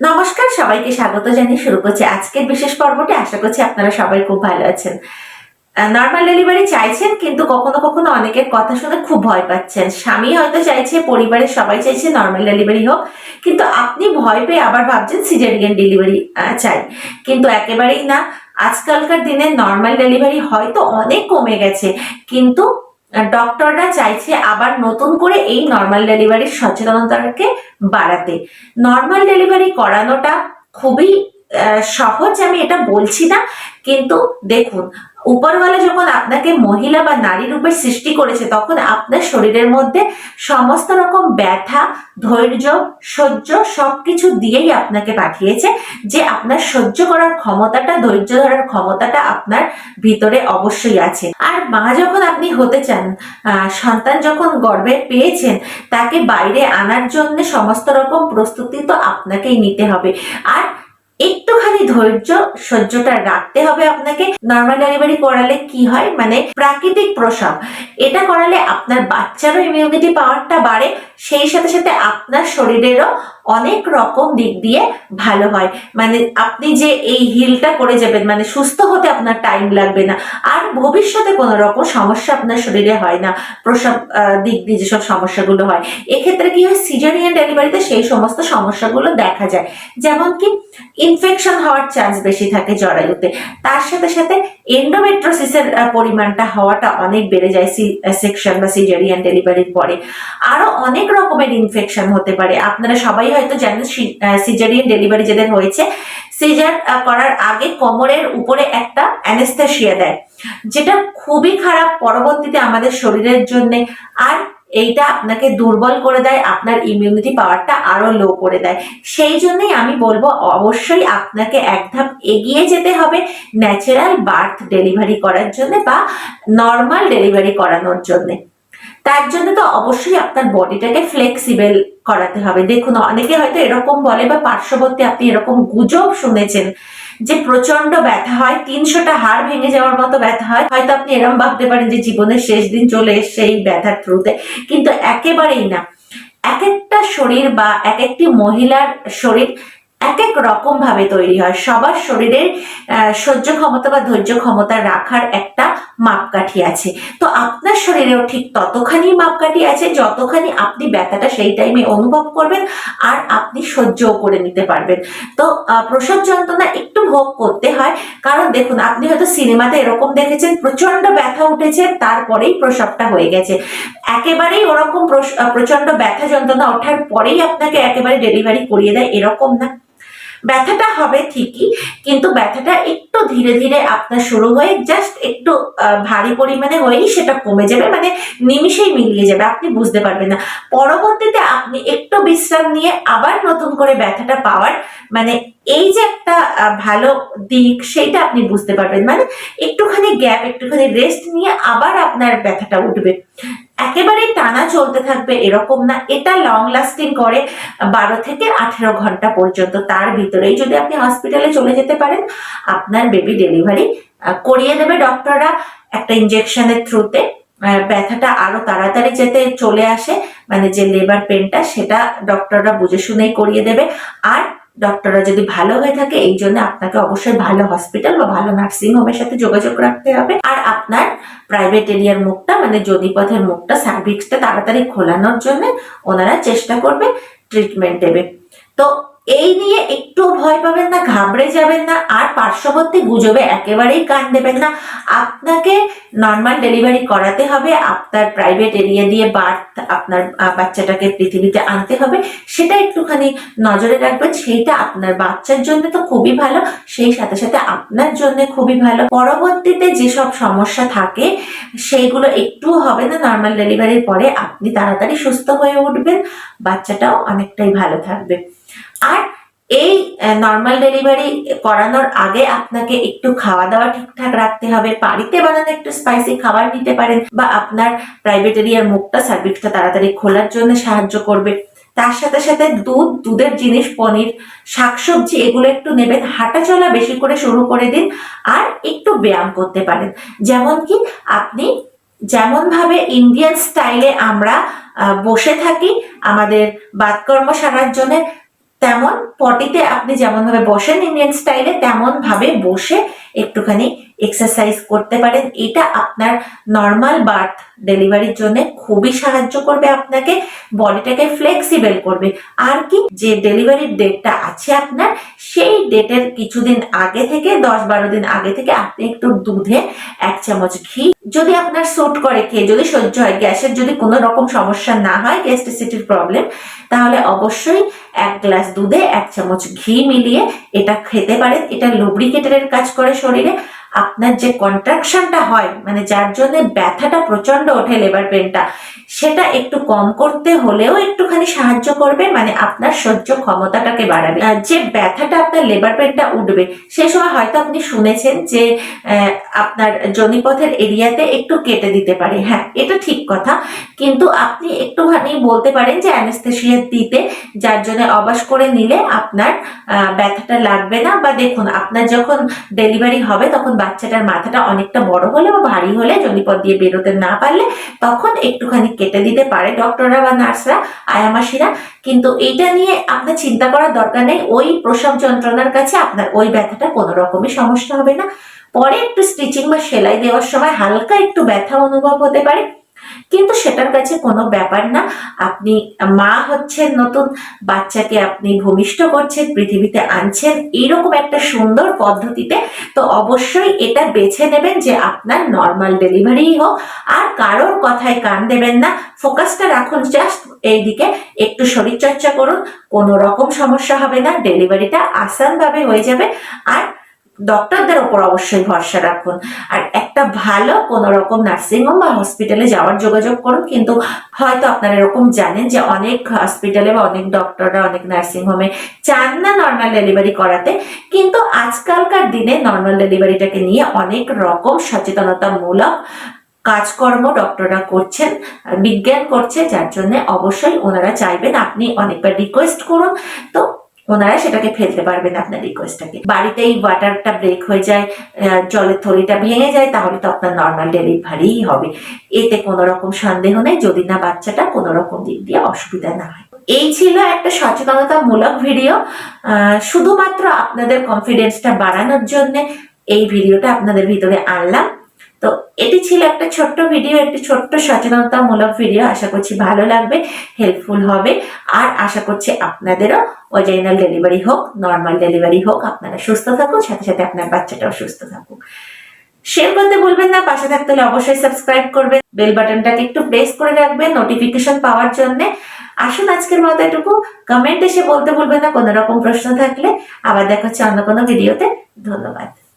নমস্কার, সবাইকে স্বাগত জানিয়ে শুরু করছি আজকের বিশেষ পর্বটি। আশা করছি আপনারা সবাই খুব ভালো আছেন। নর্মাল ডেলিভারি চাইছেন, কিন্তু কখনো কখনো অনেকের কথা শুনে খুব ভয় পাচ্ছেন। স্বামী হয়তো চাইছে, পরিবারের সবাই চাইছে নর্মাল ডেলিভারি হোক, কিন্তু আপনি ভয় পেয়ে আবার ভাবছেন সিজারিয়ান ডেলিভারি চাই। কিন্তু একেবারেই না। আজকালকার দিনে নর্মাল ডেলিভারি হয়তো অনেক কমে গেছে, কিন্তু ডক্টররা চাইছে আবার নতুন করে এই নর্মাল ডেলিভারির সচেতনতাকে বাড়াতে। নর্মাল ডেলিভারি করানোটা খুবই সহজ আমি এটা বলছি না, কিন্তু দেখুন উপরওয়ালা যখন আপনাকে মহিলা বা নারী রূপে সৃষ্টি করেছে, তখন আপনার শরীরের মধ্যে সমস্ত রকম ব্যথা, ধৈর্য, সহ্য সবকিছু দিয়েই আপনাকে পাঠিয়েছে যে আপনার সহ্য করার ক্ষমতাটা, ধৈর্য ধরার ক্ষমতাটা আপনার ভিতরে অবশ্যই আছে। আর মা যখন আপনি হতে চান সন্তান যখন গর্বে পেয়েছেন, তাকে বাইরে আনার জন্য সমস্ত রকম প্রস্তুতি তো আপনাকেই নিতে হবে। আর একটুখানি ধৈর্য সহ্যটা রাখতে হবে আপনাকে। নর্মাল ডেলিভারি করালে কি হয়? মানে প্রাকৃতিক প্রসব। এটা করালে আপনার বাচ্চারও ইমিউনিটি পাওয়ারটা বাড়ে, সেই সাথে সাথে আপনার শরীরেরও অনেক রকম দিক দিয়ে ভালো হয়। মানে আপনি যে এই হিলটা করে যাবেন মানে সুস্থ হতে আপনার টাইম লাগবে না। আর ভবিষ্যতে কোনো রকম সমস্যা আপনার শরীরে হয় না। প্রসব দিক দিয়ে যেসব সমস্যাগুলো হয়। এক্ষেত্রে কি হয়? সিজারিয়ান ডেলিভারিতে সেই সমস্ত সমস্যাগুলো দেখা যায়। যেমন কি ইনফেকশন হওয়ার চান্স বেশি থাকে জরায়ুতে। তার সাথে সাথে এন্ডোমেট্রোসিসের পরিমাণটা হওয়াটা অনেক বেড়ে যায় সেকশন বা সিজারিয়ান ডেলিভারির পরে। আরও অনেক রকমের ইনফেকশন হতে পারে। আপনারা সবাই হয়তো জানেন সিজারিয়ান ডেলিভারি যাদের হয়েছে সিজার করার আগে কোমরের উপরে একটা অ্যানেস্থেশিয়া দেয়, যেটা খুবই খারাপ পরবর্তীতে আমাদের শরীরের জন্য। আর এইটা আপনাকে দুর্বল করে দেয়, আপনার ইমিউনিটি পাওয়ারটা আরও লো করে দেয়। সেই জন্যই আমি বলব, অবশ্যই আপনাকে এক ধাপ এগিয়ে যেতে হবে ন্যাচারাল বার্থ ডেলিভারি করার জন্য বা নর্মাল ডেলিভারি করানোর জন্য। তার জন্য তো অবশ্যই আপনার বডিটাকে ফ্লেক্সিবল করাতে হবে। দেখুন, অনেকে হয়তো এরকম বলে বা পার্শ্ববর্তী আপনি এরকম গুজব শুনেছেন যে প্রচণ্ড ব্যথা হয়, তিনশোটা হাড় ভেঙে যাওয়ার মতো ব্যথা হয়, হয়তো আপনি এরকম ভাবতে পারেন যে জীবনের শেষ দিন চলে এসছে এই ব্যথার থ্রুতে কিন্তু একেবারেই না। এক একটা শরীর বা এক একটি মহিলার শরীর এক এক রকম ভাবে তৈরি হয়। সবার শরীরের সহ্য ক্ষমতা বা ধৈর্য ক্ষমতা রাখার একটা মাপকাঠি আছে। তো আপনার শরীরেও ঠিক ততখানি মাপকাঠি আছে যতখানি আপনি ব্যথাটা সেই টাইমে অনুভব করবেন আর আপনি সহ্যও করে নিতে পারবেন। তো প্রসব যন্ত্রণা একটু ভোগ করতে হয়, কারণ দেখুন, আপনি হয়তো সিনেমাতে এরকম দেখেছেন প্রচণ্ড ব্যথা উঠেছে, তারপরেই প্রসবটা হয়ে গেছে। একেবারেই ওরকম প্রচণ্ড ব্যথা যন্ত্রণা ওঠার পরেই আপনাকে একেবারে ডেলিভারি করিয়ে দেয়, এরকম না। ব্যথাটা হবে ঠিকই, কিন্তু ব্যথাটা একটু ধীরে ধীরে আপনার শুরু হয়ে জাস্ট একটু ভারী পরিমাণে হয়েই সেটা কমে যাবে মানে নিমিশেই মিলিয়ে যাবে, আপনি বুঝতে পারবেন না। পরবর্তীতে আপনি একটু বিশ্রাম নিয়ে আবার নতুন করে ব্যথাটা পাওয়ার মানে এই যে একটা ভালো দিক সেইটা আপনি বুঝতে পারবেন। মানে একটুখানি গ্যাপ একটুখানি রেস্ট নিয়ে আবার আপনার ব্যথাটা উঠবে। একেবারে টানা চলতে থাকবে এরকম না। এটা লং লাস্টিং করে বারো থেকে আঠেরো ঘণ্টা পর্যন্ত। তার ভিতরেই যদি আপনি হসপিটালে চলে যেতে পারেন, আপনার বেবি ডেলিভারি করিয়ে দেবে ডক্টররা একটা ইঞ্জেকশনের থ্রুতে ব্যথাটা আরও তাড়াতাড়ি যাতে চলে আসে মানে যে লেবার পেনটা সেটা ডক্টররা বুঝে শুনেই করিয়ে দেবে। আর ডক্টররা যদি ভালো হয়ে থাকে, এই জন্য আপনাকে অবশ্যই ভালো হসপিটাল বা ভালো নার্সিং হোমের সাথে যোগাযোগ রাখতে হবে। আর আপনার প্রাইভেট এরিয়ার মুখটা মানে জনিপথের মুখটা সার্ভিক্সটা তাড়াতাড়ি খোলানোর জন্য ওনারা চেষ্টা করবে ট্রিটমেন্ট দেবে। তো এই নিয়ে একটু ভয় পাবেন না, ঘাবড়ে যাবেন না, আর পার্শ্ববর্তী গুজবে একেবারেই কান দেবেন না। আপনাকে নর্মাল ডেলিভারি করাতে হবে, আপনার প্রাইভেট এরিয়া দিয়ে বার্থ আপনার বাচ্চাটাকে পৃথিবীতে আনতে হবে, সেটা একটুখানি নজরে রাখবেন। সেইটা আপনার বাচ্চার জন্য তো খুবই ভালো, সেই সাথে সাথে আপনার জন্য খুবই ভালো। পরবর্তীতে যেসব সমস্যা থাকে, সেইগুলো একটু হবে না নর্মাল ডেলিভারির পরে, আপনি তাড়াতাড়ি সুস্থ হয়ে উঠবেন, বাচ্চাটাও অনেকটাই ভালো থাকবে। আর এই নর্মাল ডেলিভারি করানোর আগে আপনাকে একটু খাওয়া দাওয়া ঠিকঠাক রাখতে হবে। বাড়িতে বানানো একটু স্পাইসি খাবার নিতে পারেন বা আপনার প্রাইভেট এরিয়ার মুখটা সার্ভিসটা তাড়াতাড়ি খোলার জন্য সাহায্য করবে। তার সাথে সাথে দুধ, দুধের জিনিস, পনির, শাকসবজি এগুলো একটু নেবেন। হাঁটা চলা বেশি করে শুরু করে দিন আর একটু ব্যায়াম করতে পারেন। যেমন কি আপনি যেমন ভাবে ইন্ডিয়ান স্টাইলে আমরা বসে থাকি, আমাদের বাতকর্ম সারার জন্য তেমন পটিতে আপনি যেমন ভাবে বসেন ইন্ডিয়ান স্টাইলে তেমন ভাবে বসে একটুখানি এক্সারসাইজ করতে পারেন। এটা আপনার নর্মাল বার্থ ডেলিভারির জন্য খুবই সাহায্য করবে আপনাকে, বডিটাকে ফ্লেক্সিবল করবে। আর কি, যে ডেলিভারির ডেটটা আছে আপনার, সেই ডেটের কিছুদিন আগে থেকে, দশ বারো দিন আগে থেকে আপনি একটু দুধে এক চামচ ঘি, যদি আপনার স্যুট করে, খেয়ে যদি সহ্য হয়, গ্যাসের যদি কোনো রকম সমস্যা না হয় গ্যাস্ট্রিসিটির প্রবলেম তাহলে অবশ্যই এক গ্লাস দুধে এক চামচ ঘি মিলিয়ে এটা খেতে পারেন। এটা লুব্রিকেটরের কাজ করে শরীরে। আপনার যে কন্ট্রাকশনটা হয় মানে যার জন্য ব্যথাটা প্রচণ্ড ওঠে লেবার পেনটা সেটা একটু কম করতে হলেও একটুখানি সাহায্য করবে মানে আপনার সহ্য ক্ষমতাটাকে বাড়াবে। যে ব্যথাটা আপনার লেবার পেনটা উঠবে সেই সময় হয়তো আপনি শুনেছেন যে আপনার জনিপথের এরিয়াতে একটু কেটে দিতে পারে। হ্যাঁ এটা ঠিক কথা। কিন্তু আপনি একটুখানি বলতে পারেন যে অ্যানেস্থেশিয়া দিতে, যার জন্য অবাস করে নিলে আপনার ব্যথাটা লাগবে না। বা দেখুন, আপনার যখন ডেলিভারি হবে, তখন বাচ্চাটার মাথাটা অনেকটা বড় হলে বা ভারী হলে, জনিপথ দিয়ে বেরোতে না পারলে, তখন একটুখানি কেটে দিতে পারে ডক্টররা বা নার্সরা আয়ামাসিরা। কিন্তু এটা নিয়ে আপনার চিন্তা করার দরকার নেই, ওই প্রসব যন্ত্রণার কাছে আপনার ওই ব্যথাটা কোনো রকমই সমস্যা হবে না। পরে একটু স্টিচিং বা সেলাই দেওয়ার সময় হালকা একটু ব্যথা অনুভব হতে পারে। কিন্তু সেটার কাছে কোনো ব্যাপার না। আপনি, মা হচ্ছেন নতুন, বাচ্চাকে আপনি ভূমিষ্ঠ করছেন, পৃথিবীতে আনছেন, এইরকম একটা সুন্দর পদ্ধতিতে তো অবশ্যই এটা বেছে নেবেন যে আপনার নর্মাল ডেলিভারি হোক। আর কারোর কথায় কান দেবেন না। ফোকাসটা রাখুন জাস্ট এইদিকে। একটু শরীরচর্চা করুন। কোনো রকম সমস্যা হবে না। ডেলিভারিটা আসানভাবে হয়ে যাবে। আর ডক্টরদের ওপর অবশ্যই ভরসা রাখুন। আর একটা ভালো কোনো রকম নার্সিংহোম বা হসপিটালে যাওয়ার যোগাযোগ করুন, কিন্তু হয়তো আপনারা এরকম জানেন যে অনেক হসপিটালে বা অনেক ডক্টররা অনেক নার্সিংহোমে চান না নর্মাল ডেলিভারি করাতে। কিন্তু আজকালকার দিনে নর্মাল ডেলিভারিটাকে নিয়ে অনেক রকম সচেতনতামূলক কাজকর্ম ডক্টররা করছেন, বিজ্ঞান করছে, যার জন্য অবশ্যই ওনারা চাইবেন আপনি অনেকবার রিকোয়েস্ট করুন। তো ওনারা সেটাকে ফেলতে পারবেন আপনার রিকোয়েস্টটাকে বাড়িতেই ওয়াটারটা ব্রেক হয়ে যায় জলের থলিটা ভেঙে যায়, তাহলে তো আপনার নর্মাল ডেলিভারিই হবে। এতে কোনো রকম সন্দেহ নেই, যদি না বাচ্চাটা কোনো রকম দিক দিয়ে অসুবিধা না হয়। এই ছিল একটা সচেতনতামূলক ভিডিও শুধুমাত্র আপনাদের কনফিডেন্সটা বাড়ানোর জন্য এই ভিডিওটা আপনাদের ভিতরে আনলাম। তো এটি ছিল একটা ছোট্ট ভিডিও একটি ছোট্ট সচেতনতামূলক ভিডিও আশা করছি ভালো লাগবে হেল্পফুল হবে। আর আশা করছি আপনাদেরও ওজাইনাল ডেলিভারি হোক নর্মাল ডেলিভারি হোক, আপনারা সুস্থ থাকুন সাথে সাথে আপনার বাচ্চাটাও সুস্থ থাকুক। শেয়ার করতে বলবেন না, পাশে থাকতে হলে অবশ্যই সাবস্ক্রাইব করবেন। বেল বাটনটাকে একটু প্রেস করে রাখবেন নোটিফিকেশন পাওয়ার জন্য। আসুন আজকের মতো এটুকু। কমেন্ট এসে বলতে বলবেন না, কোনো রকম প্রশ্ন থাকলে আবার দেখা হচ্ছে অন্য কোনো ভিডিওতে ধন্যবাদ।